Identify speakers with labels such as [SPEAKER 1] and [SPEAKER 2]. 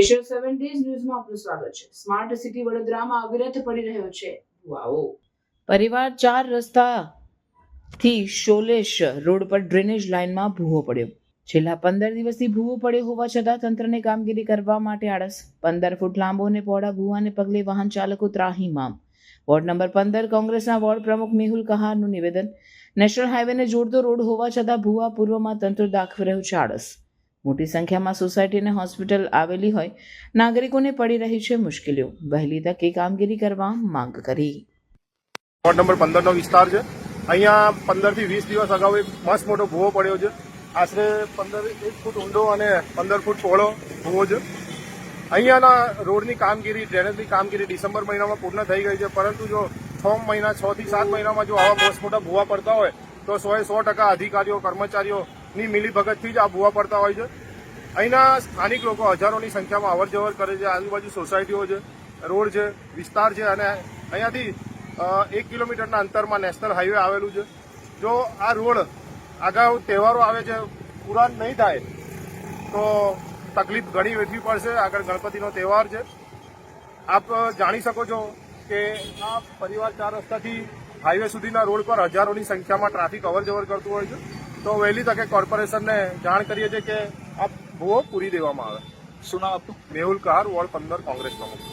[SPEAKER 1] Asia seven days ન્યૂઝમાં આપનું સ્વાગત છે. સ્માર્ટ સિટી વડોદરામાં અવિરત પડી રહ્યો છે. વાવો પરિવાર ચાર રસ્તાથી શોલેશ રોડ પર ડ્રેનેજ લાઇનમાં ભૂવો પડ્યો. છેલ્લા પંદર દિવસથી ભૂવો પડ્યો હોવા છતાં તંત્રને કામગીરી કરવા માટે આળસ. પંદર ફૂટ લાંબો અને પહોળા ભૂવાને પગલે વાહન ચાલકો ત્રાહીમામ. વોર્ડ નંબર પંદર કોંગ્રેસના વોર્ડ પ્રમુખ મેહુલ કહારનું નિવેદન. નેશનલ હાઈવેને જોડતો રોડ હોવા છતાં ભૂવા પૂર્વમાં તંત્ર દાખવી રહ્યું છે આળસ. મોટી સંખ્યામાં સોસાયટી અને હોસ્પિટલ આવેલી હોય, નાગરિકોને પડી રહી છે મુશ્કેલીઓ. વહેલી તકે કામગીરી કરવા માંગ કરી.
[SPEAKER 2] વોર્ડ નંબર પંદરનો વિસ્તાર છે. અહીંયા પંદરથી વીસ દિવસ અગાઉ એક મસ્ત મોટો ભૂવો પડ્યો છે. આશરે પંદર, એક ફૂટ ઊંડો અને પંદર ફૂટ પહોળો ભૂવો છે. અહીંયાના રોડની કામગીરી ડ્રેનેજની કામગીરી ડિસેમ્બર મહિનામાં પૂર્ણ થઈ ગઈ છે. પરંતુ જો છ મહિના, છ થી સાત મહિનામાં જો આવા મોટા ભૂવા પડતા હોય, તો સો એ સો ટકા અધિકારીઓ કર્મચારીઓની મિલીભગતથી જ આ ભૂવા પડતા હોય છે. અહીંના સ્થાનિક લોકો હજારોની સંખ્યામાં અવર જવર કરે છે. આજુબાજુ સોસાયટીઓ છે, રોડ છે, વિસ્તાર છે અને અહીંયાથી એક કિલોમીટરના અંતરમાં નેશનલ હાઈવે આવેલું છે. જો આ રોડ આગળ તહેવારો આવે છે પૂરા નહીં થાય, તો તકલીફ ઘણી વેઠવી પડશે. આગળ ગણપતિનો તહેવાર છે. આપ જાણી શકો છો કે આ પરિવાર ચાર રસ્તાથી હાઈવે સુધીના રોડ પર હજારોની સંખ્યામાં ટ્રાફિક અવર જવર કરતું હોય છે. તો વહેલી તકે કોર્પોરેશનને જાણ કરીએ છીએ કે આ ભૂવો પૂરી દેવામાં આવે.
[SPEAKER 3] શું નામ આપનું?
[SPEAKER 2] મેહુલ કહાર વોર્ડ પંદર કોંગ્રેસ પ્રમુખ